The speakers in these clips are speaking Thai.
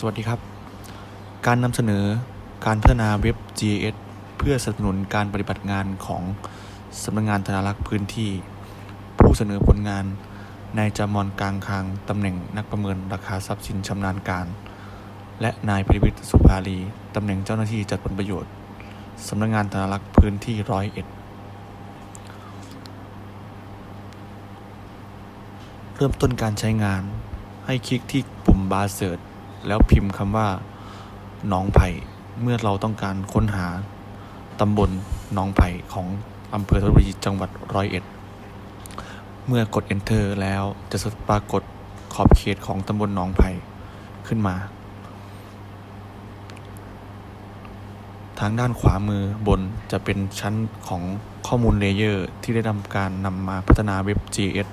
สวัสดีครับ การนำเสนอการพัฒนาเว็บ GIS เพื่อสนับสนุนการปฏิบัติงานของสำนักงานธนารักษ์พื้นที่ ผู้เสนอผลงานนายจามอนกลางคางตำแหน่งนักประเมินราคาทรัพย์สินชำนาญการ และนายพิริวิทย์สุภาลีตำแหน่งเจ้าหน้าที่จัดผลประโยชน์สำนักงานธนารักษ์พื้นที่ร้อยเอ็ดเริ่มต้นการใช้งานให้คลิกที่ปุ่มบาร์เสิร์ช แล้วพิมพ์คำว่าหนองไผ่เมื่อเราต้องการค้นหาตำบลหนองไผ่ของอำเภอธนบุรีจังหวัดร้อยเอ็ด เมื่อกด enter แล้วจะปรากฏขอบเขตของตำบลหนองไผ่ขึ้นมา ทางด้านขวามือบนจะเป็นชั้นของข้อมูลเลเยอร์ที่ได้ทำการนำมาพัฒนาเว็บ GS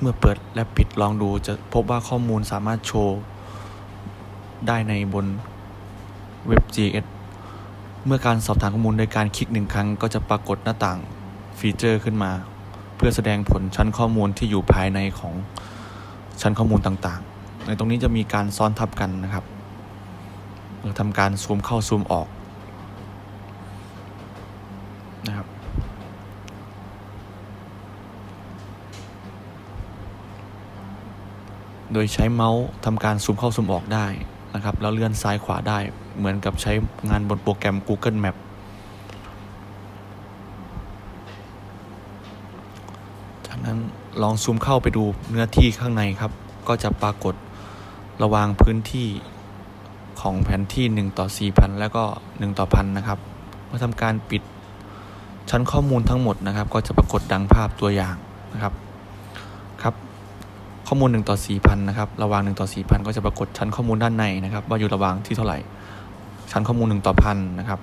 เมื่อเปิดและปิดลองดูจะพบว่าข้อมูลสามารถโชว์ ได้ในบนเว็บ GS เมื่อการสอบถามข้อมูลโดยการคลิกหนึ่งครั้ง ก็จะปรากฏหน้าต่างฟีเจอร์ขึ้นมา เพื่อแสดงผลชั้นข้อมูลที่อยู่ภายในของชั้นข้อมูลต่างๆ ในตรงนี้จะมีการซ้อนทับกันนะครับทำการซูมเข้าซูมออกนะครับ โดยใช้เมาส์ทำการซูมเข้าซูมออกได้นะครับ แล้วเลื่อนซ้ายขวาได้ เหมือนกับใช้งานบนโปรแกรม Google Map จากนั้นลองซูมเข้าไปดูเนื้อที่ข้างในครับ ก็จะปรากฏระวางพื้นที่ของแผนที่ 1 ต่อ 4,000 แล้วก็ 1 ต่อพันนะครับ เมื่อทำการปิดชั้นข้อมูลทั้งหมดนะครับ ก็จะปรากฏดังภาพตัวอย่างนะครับ ข้อมูล1ต่อ4,000นะครับ ระหว่าง1ต่อ4,000 ก็จะปรากฏชั้นข้อมูลด้านในนะครับ ว่าอยู่ระหว่างที่เท่าไหร่ ชั้นข้อมูล1ต่อพันนะครับ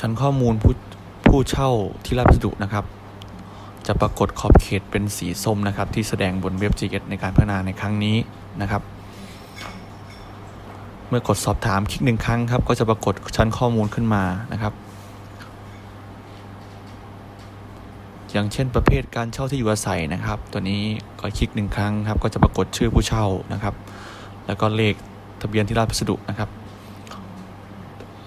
ชั้นข้อมูลผู้ผู้เช่าที่รับพัสดุนะครับ จะปรากฏขอบเขตเป็นสีส้มนะครับ ที่แสดงบนเว็บ GS ในการพัฒนาในครั้งนี้นะครับ เมื่อกดสอบถามคลิกหนึ่งครั้งครับ ก็จะปรากฏชั้นข้อมูลขึ้นมานะครับ อย่างเช่นประเภทการเช่าที่อยู่อาศัยนะครับ ตัวนี้ก็คลิกหนึ่งครั้งครับ ก็จะปรากฏชื่อผู้เช่านะครับ แล้วก็เลขทะเบียนที่รับพัสดุนะครับ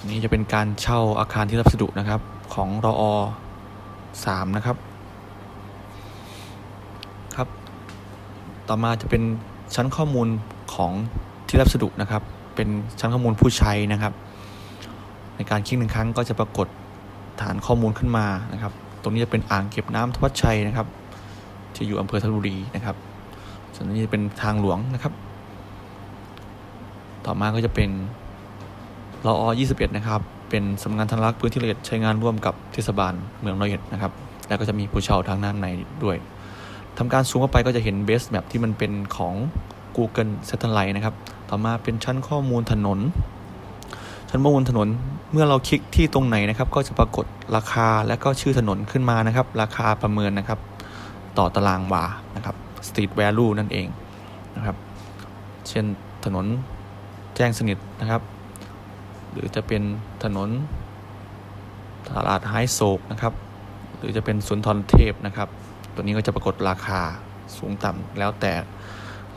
นี้จะเป็นการเช่าอาคารที่รับพัสดุนะครับ ของรอสามนะครับครับ ต่อมาจะเป็นชั้นข้อมูลของที่รับพัสดุนะครับ เป็นชั้นข้อมูลผู้ใช้นะครับ ในการคลิกหนึ่งครั้งก็จะปรากฏฐานข้อมูลขึ้นมานะครับ รงนี้จะเป็นอ่างเก็บน้ำทวัชชัยนะครับ ที่อยู่อำเภอธนบุรีนะครับ ส่วนนี้จะเป็นทางหลวงนะครับ ต่อมาก็จะเป็นรออ21 นะครับ เป็นสำนักงานธนรักษ์พื้นที่ละเอียดใช้งานร่วมกับเทศบาลเมืองร้อยเอ็ดนะครับ แล้วก็จะมีผู้เช่าทางด้านในด้วยทำการซูมเข้าไปก็จะเห็นเบสแมปที่มันเป็นของ Google Satellite นะครับ ต่อมาเป็นชั้นข้อมูลถนน ชั้นข้อมูลถนนเมื่อเราคลิกที่ตรงไหนนะครับ ก็จะปรากฏราคาและก็ชื่อถนนขึ้นมานะครับ ราคาประเมินนะครับ ต่อตารางวานะครับ street value นั่นเองนะครับ เช่นถนนแจ้งสนิทนะครับ หรือจะเป็นถนนตลาดไฮโศกนะครับ หรือจะเป็นสุนทรเทพนะครับ ตัวนี้ก็จะปรากฏราคาสูงต่ำแล้วแต่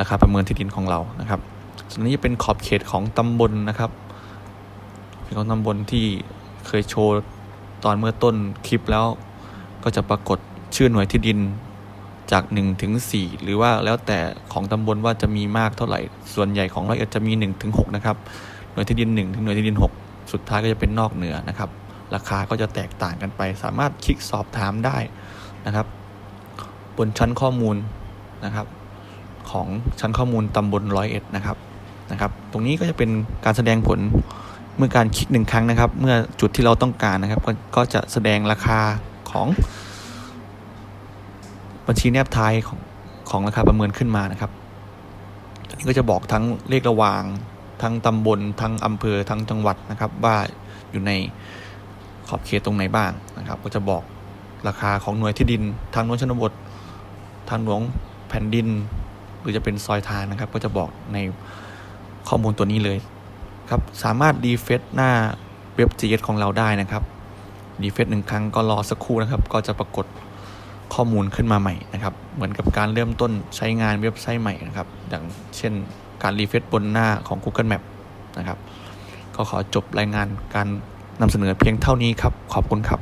ราคาประเมินที่ดินของเรานะครับส่วนนี้จะเป็นขอบเขตของตำบลนะครับ ของตำบลที่เคยโชว์ตอนเมื่อต้นคลิปแล้ว ก็จะปรากฏชื่อหน่วยที่ดินจาก1ถึง4หรือว่าแล้วแต่ของตำบลว่าจะมีมากเท่าไหร่ ส่วนใหญ่ของร้อยเอ็ดจะมี1ถึง6นะครับ หน่วยที่ดิน 1 ถึงหน่วยที่ดิน 6 สุดท้ายก็จะเป็นนอกเหนือนะครับ ราคาก็จะแตกต่างกันไป สามารถคลิกสอบถามได้นะครับ บนชั้นข้อมูลนะครับ ของชั้นข้อมูลตำบลร้อยเอ็ดนะครับนะครับ ตรงนี้ก็จะเป็นการแสดงผล เมื่อการคลิกหนึ่งครั้งนะครับ เมื่อจุดที่เราต้องการนะครับก็ก็จะแสดงราคาของ บัญชีแนบท้ายของของราคาประเมินขึ้นมานะครับอันนี้ก็จะบอกทั้งเลขระวาง ทั้งตำบล ทั้งอำเภอ ทั้งจังหวัดนะครับ ว่าอยู่ในขอบเขตตรงไหนบ้างนะครับ ก็จะบอกราคาของหน่วยที่ดิน ทางหลวงชนบท ทางหลวงแผ่นดิน หรือจะเป็นซอยทางนะครับ ก็จะบอกในข้อมูลตัวนี้เลย ครับสามารถดีเฟซหน้าเว็บ JS ของเราได้นะครับดีเฟซหนึ่งครั้งก็รอสักครู่นะครับ ก็จะปรากฏข้อมูลขึ้นมาใหม่นะครับ เหมือนกับการเริ่มต้นใช้งานเว็บไซต์ใหม่นะครับ อย่างเช่นการรีเฟซบนหน้าของ Google Map นะครับ ก็ขอจบรายงานการนำเสนอเพียงเท่านี้ครับ ขอบคุณครับ